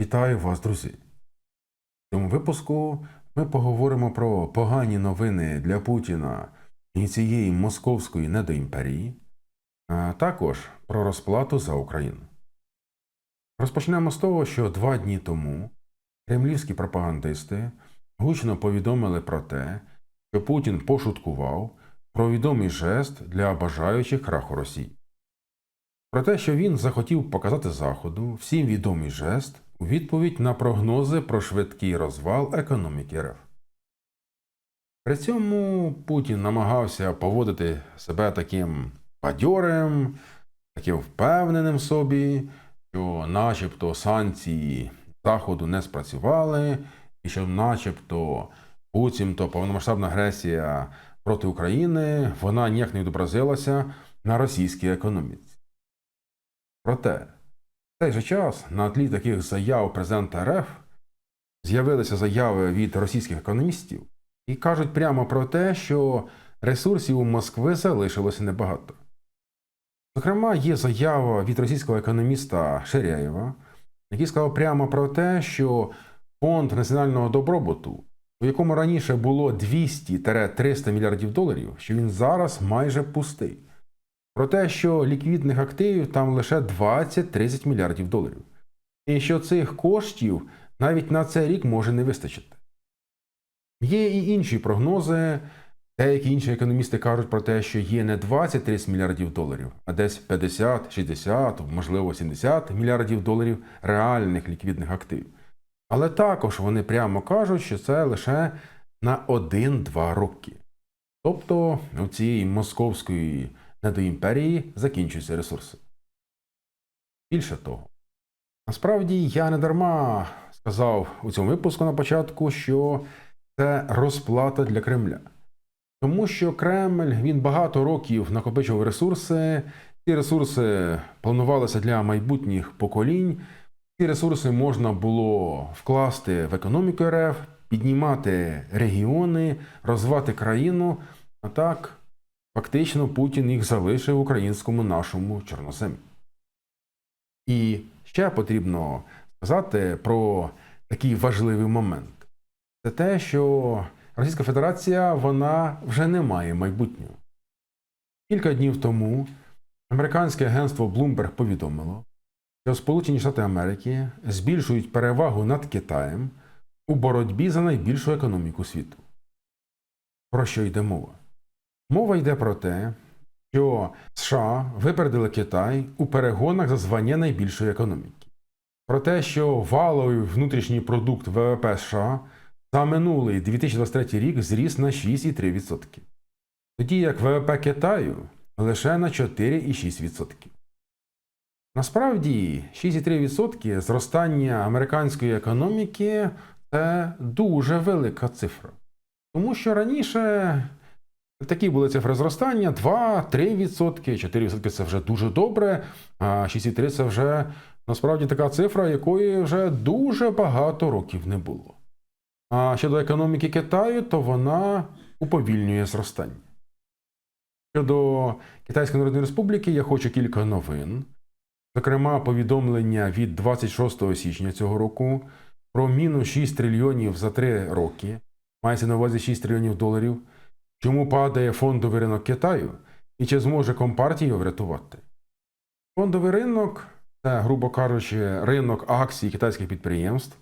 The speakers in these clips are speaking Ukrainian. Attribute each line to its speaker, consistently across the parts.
Speaker 1: Вітаю вас, друзі! В цьому випуску ми поговоримо про погані новини для Путіна і цієї московської недоімперії, а також про розплату за Україну. Розпочнемо з того, що два дні тому кремлівські пропагандисти гучно повідомили про те, що Путін пошуткував про відомий жест для бажаючих краху Росії. Про те, що він захотів показати Заходу всім відомий жест відповідь на прогнози про швидкий розвал економіки РФ. При цьому Путін намагався поводити себе таким бадьорим, таким впевненим в собі, що начебто санкції Заходу не спрацювали, і що начебто буцімто повномасштабна агресія проти України вона ніяк не відобразилася на російській економіці. Проте, в цей же час на тлі таких заяв президента РФ з'явилися заяви від російських економістів і кажуть прямо про те, що ресурсів у Москви залишилося небагато. Зокрема, є заява від російського економіста Ширяєва, який сказав прямо про те, що фонд національного добробуту, у якому раніше було 200-300 мільярдів доларів, що він зараз майже пустий. Про те, що ліквідних активів там лише 20-30 мільярдів доларів. І що цих коштів навіть на цей рік може не вистачити. Є і інші прогнози. Деякі інші економісти кажуть про те, що є не 20-30 мільярдів доларів, а десь 50, 60, можливо 70 мільярдів доларів реальних ліквідних активів. Але також вони прямо кажуть, що це лише на 1-2 роки. Тобто у цієї московської недоімперії закінчуються ресурси. Більше того, насправді я не дарма сказав у цьому випуску на початку, що це розплата для Кремля. Тому що Кремль він багато років накопичував ресурси, ці ресурси планувалися для майбутніх поколінь, ці ресурси можна було вкласти в економіку РФ, піднімати регіони, розвивати країну. А так, фактично, Путін їх залишив українському нашому чорноземі. І ще потрібно сказати про такий важливий момент: це те, що Російська Федерація вона вже не має майбутнього. Кілька днів тому американське агентство Bloomberg повідомило, що Сполучені Штати Америки збільшують перевагу над Китаєм у боротьбі за найбільшу економіку світу. Про що йде мова? Мова йде про те, що США випередили Китай у перегонах за звання найбільшої економіки. Про те, що валовий внутрішній продукт ВВП США за минулий 2023 рік зріс на 6,3%. Тоді як ВВП Китаю лише на 4,6%. Насправді, 6,3% зростання американської економіки це дуже велика цифра. Тому що раніше такі були цифри зростання 2-3%, 4% це вже дуже добре, а 6,3% це вже насправді така цифра, якої вже дуже багато років не було. А щодо економіки Китаю, то вона уповільнює зростання. Щодо Китайської Народної Республіки, я хочу кілька новин. Зокрема, повідомлення від 26 січня цього року про мінус 6 трильйонів за 3 роки, мається на увазі 6 трильйонів доларів. Чому падає фондовий ринок Китаю і чи зможе компартія його врятувати? Фондовий ринок це, грубо кажучи, ринок акцій китайських підприємств.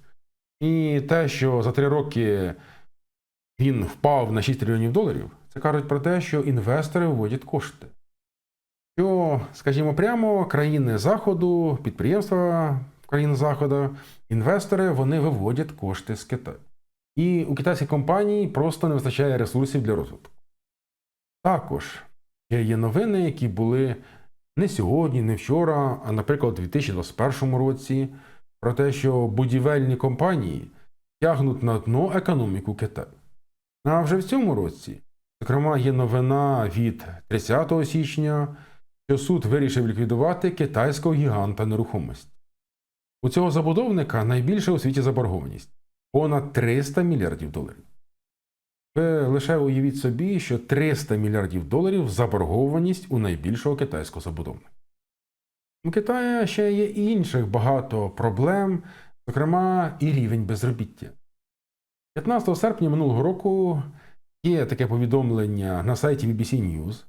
Speaker 1: І те, що за три роки він впав на 6 трильйонів доларів, це кажуть про те, що інвестори вводять кошти. Що, скажімо прямо, країни Заходу, підприємства країн Заходу, інвестори вони виводять кошти з Китаю. І у китайських компаній просто не вистачає ресурсів для розвитку. Також є новини, які були не сьогодні, не вчора, а, наприклад, у 2021 році про те, що будівельні компанії тягнуть на дно економіку Китаю. А вже в цьому році, зокрема, є новина від 30 січня, що суд вирішив ліквідувати китайського гіганта нерухомості. У цього забудовника найбільша у світі заборгованість понад 300 мільярдів доларів. Ви лише уявіть собі, що 300 мільярдів доларів заборгованість у найбільшого китайського забудовника. У Китаї ще є інших багато проблем, зокрема, і рівень безробіття. 15 серпня минулого року є таке повідомлення на сайті BBC News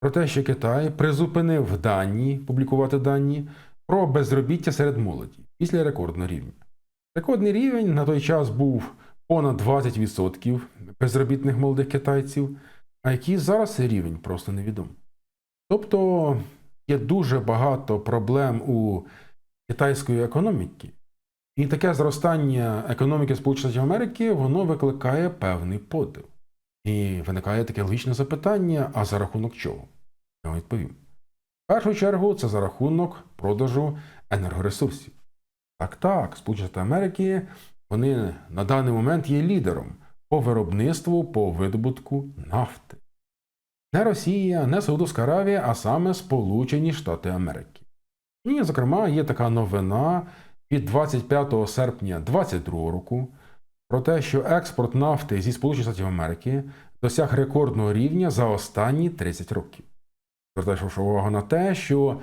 Speaker 1: про те, що Китай призупинив дані, публікувати дані про безробіття серед молоді після рекордного рівня. Рекордний рівень на той час був понад 20% безробітних молодих китайців, а який зараз рівень просто невідомо. Тобто є дуже багато проблем у китайської економіки, і таке зростання економіки Сполучених Америки воно викликає певний подив. І виникає таке логічне запитання: а за рахунок чого? Я вам відповім. В першу чергу це за рахунок продажу енергоресурсів. Так, так, Сполучені Америки вони на даний момент є лідером по виробництву, по видобутку нафти. Не Росія, не Саудовська Аравія, а саме Сполучені Штати Америки. І, зокрема, є така новина від 25 серпня 2022 року про те, що експорт нафти зі Сполучених Штатів Америки досяг рекордного рівня за останні 30 років. Звертаєш увагу на те, що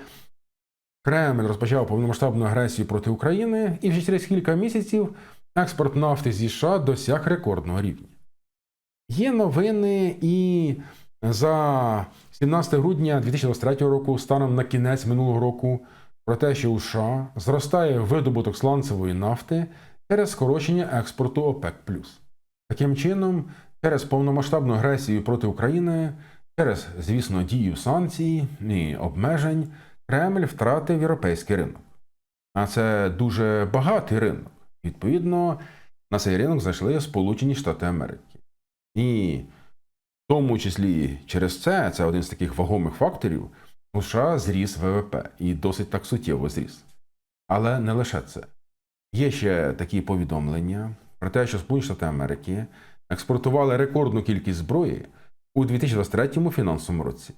Speaker 1: Кремль розпочав повномасштабну агресію проти України, і вже через кілька місяців експорт нафти зі США досяг рекордного рівня. Є новини і за 17 грудня 2023 року, станом на кінець минулого року, про те, що у США зростає видобуток сланцевої нафти через скорочення експорту ОПЕК. Таким чином, через повномасштабну агресію проти України, через, звісно, дію санкцій і обмежень, Кремль втратив європейський ринок. А це дуже багатий ринок. Відповідно, на цей ринок зайшли Сполучені Штати Америки. І в тому числі через це, це один з таких вагомих факторів, у США зріс ВВП і досить так суттєво зріс. Але не лише це. Є ще такі повідомлення про те, що Сполучені Штати Америки експортували рекордну кількість зброї у 2023 фінансовому році.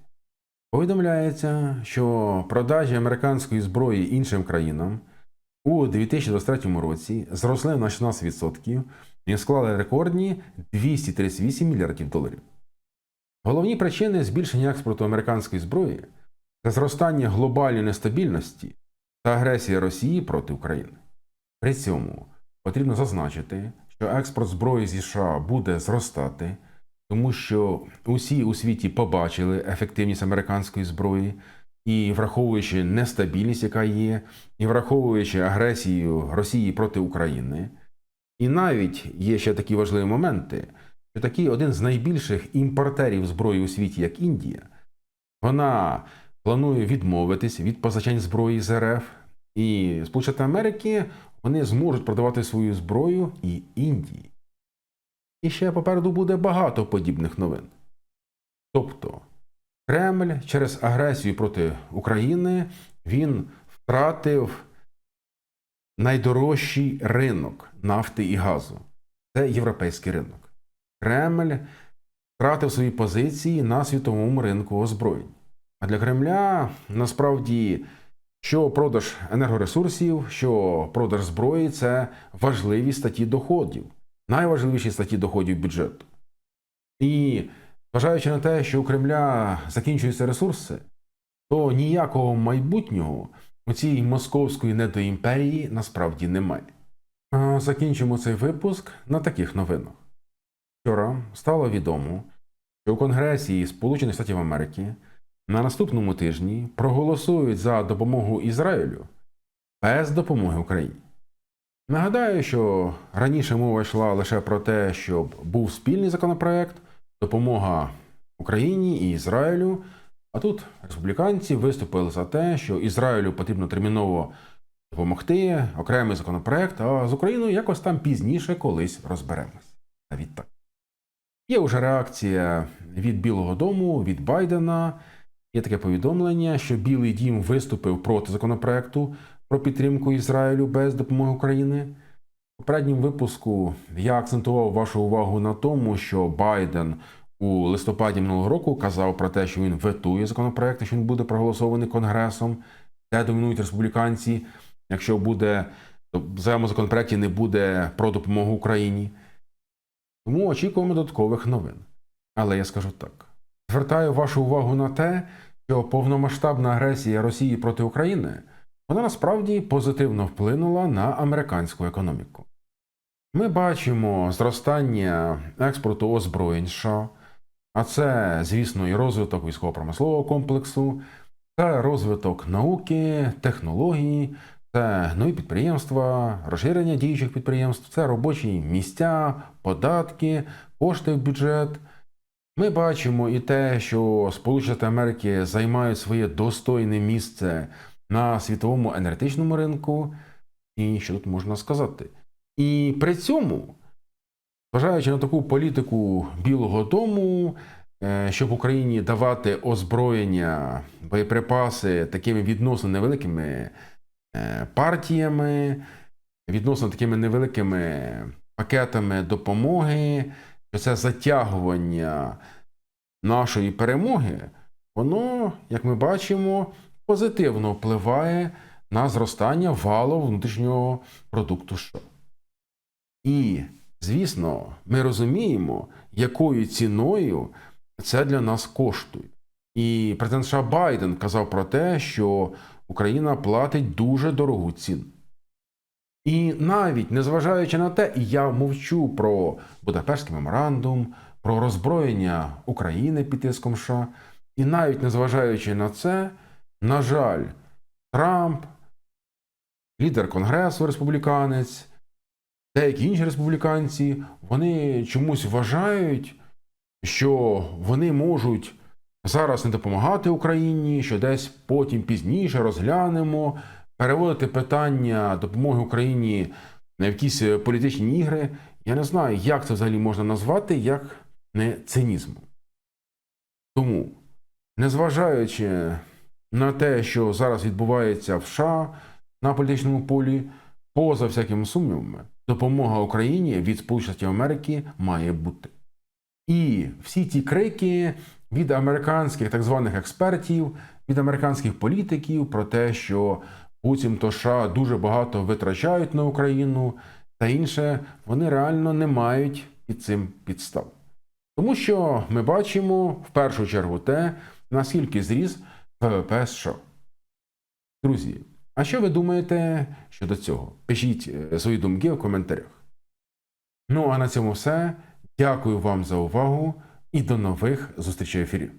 Speaker 1: Повідомляється, що продажі американської зброї іншим країнам у 2023 році зросли на 16% і склали рекордні 238 мільярдів доларів. Головні причини збільшення експорту американської зброї це зростання глобальної нестабільності та агресія Росії проти України. При цьому потрібно зазначити, що експорт зброї зі США буде зростати, тому що усі у світі побачили ефективність американської зброї, і враховуючи нестабільність, яка є, і враховуючи агресію Росії проти України. І навіть є ще такі важливі моменти, що такий один з найбільших імпортерів зброї у світі, як Індія, вона планує відмовитись від позичань зброї з РФ, і Сполучені Америки вони зможуть продавати свою зброю і Індії. І ще попереду буде багато подібних новин. Тобто, Кремль через агресію проти України він втратив найдорожчий ринок нафти і газу це європейський ринок. Кремль втратив свої позиції на світовому ринку озброєнь. А для Кремля насправді що продаж енергоресурсів, що продаж зброї це важливі статті доходів, найважливіші статті доходів бюджету. І зважаючи на те, що у Кремля закінчуються ресурси, то ніякого майбутнього у цій московської недоімперії насправді немає. Закінчимо цей випуск на таких новинах. Вчора стало відомо, що у Конгресі Сполучених Штатів Америки на наступному тижні проголосують за допомогу Ізраїлю без допомоги Україні. Нагадаю, що раніше мова йшла лише про те, щоб був спільний законопроект, допомога Україні і Ізраїлю. А тут республіканці виступили за те, що Ізраїлю потрібно терміново допомогти, окремий законопроект, а з Україною якось там пізніше колись розберемось. Навіть так. Є вже реакція від Білого Дому, від Байдена. Є таке повідомлення, що Білий Дім виступив проти законопроекту про підтримку Ізраїлю без допомоги України. В попередньому випуску я акцентував вашу увагу на тому, що Байден у листопаді минулого року казав про те, що він ветує законопроект, що він буде проголосований Конгресом, де домінують республіканці. Якщо буде в своєму законопроекті не буде про допомогу Україні. Тому очікуємо додаткових новин. Але я скажу так: звертаю вашу увагу на те, що повномасштабна агресія Росії проти України вона насправді позитивно вплинула на американську економіку. Ми бачимо зростання експорту озброєнь США, а це, звісно, і розвиток військово-промислового комплексу, це розвиток науки, технологій, це нові підприємства, розширення діючих підприємств, це робочі місця, податки, кошти в бюджет. Ми бачимо і те, що Сполучені Америки займають своє достойне місце на світовому енергетичному ринку, і що тут можна сказати. І при цьому, зважаючи на таку політику Білого Дому, е, щоб Україні давати озброєння, боєприпаси такими відносно невеликими е, партіями, відносно такими невеликими пакетами допомоги, що це затягування нашої перемоги, воно, як ми бачимо, позитивно впливає на зростання валу внутрішнього продукту США. І, звісно, ми розуміємо, якою ціною це для нас коштує. І президент США Байден казав про те, що Україна платить дуже дорогу ціну. І навіть незважаючи на те, я мовчу про Будапештський меморандум, про роззброєння України під тиском США, і навіть незважаючи на це, на жаль, Трамп, лідер Конгресу республіканець, деякі інші республіканці, вони чомусь вважають, що вони можуть зараз не допомагати Україні, що десь потім пізніше розглянемо, переводити питання допомоги Україні на якісь політичні ігри. Я не знаю, як це взагалі можна назвати, як не цинізмом. Тому, незважаючи на те, що зараз відбувається в США на політичному полі, поза всякими сумнівами, допомога Україні від Сполучених Штатів Америки має бути. І всі ті крики від американських так званих експертів, від американських політиків про те, що буцімто США дуже багато витрачають на Україну та інше, вони реально не мають під цим підстав. Тому що ми бачимо в першу чергу те, наскільки зріс ВВП США. Друзі, а що ви думаєте щодо цього? Пишіть е, свої думки в коментарях. Ну а на цьому все. Дякую вам за увагу і до нових зустрічей в ефірі.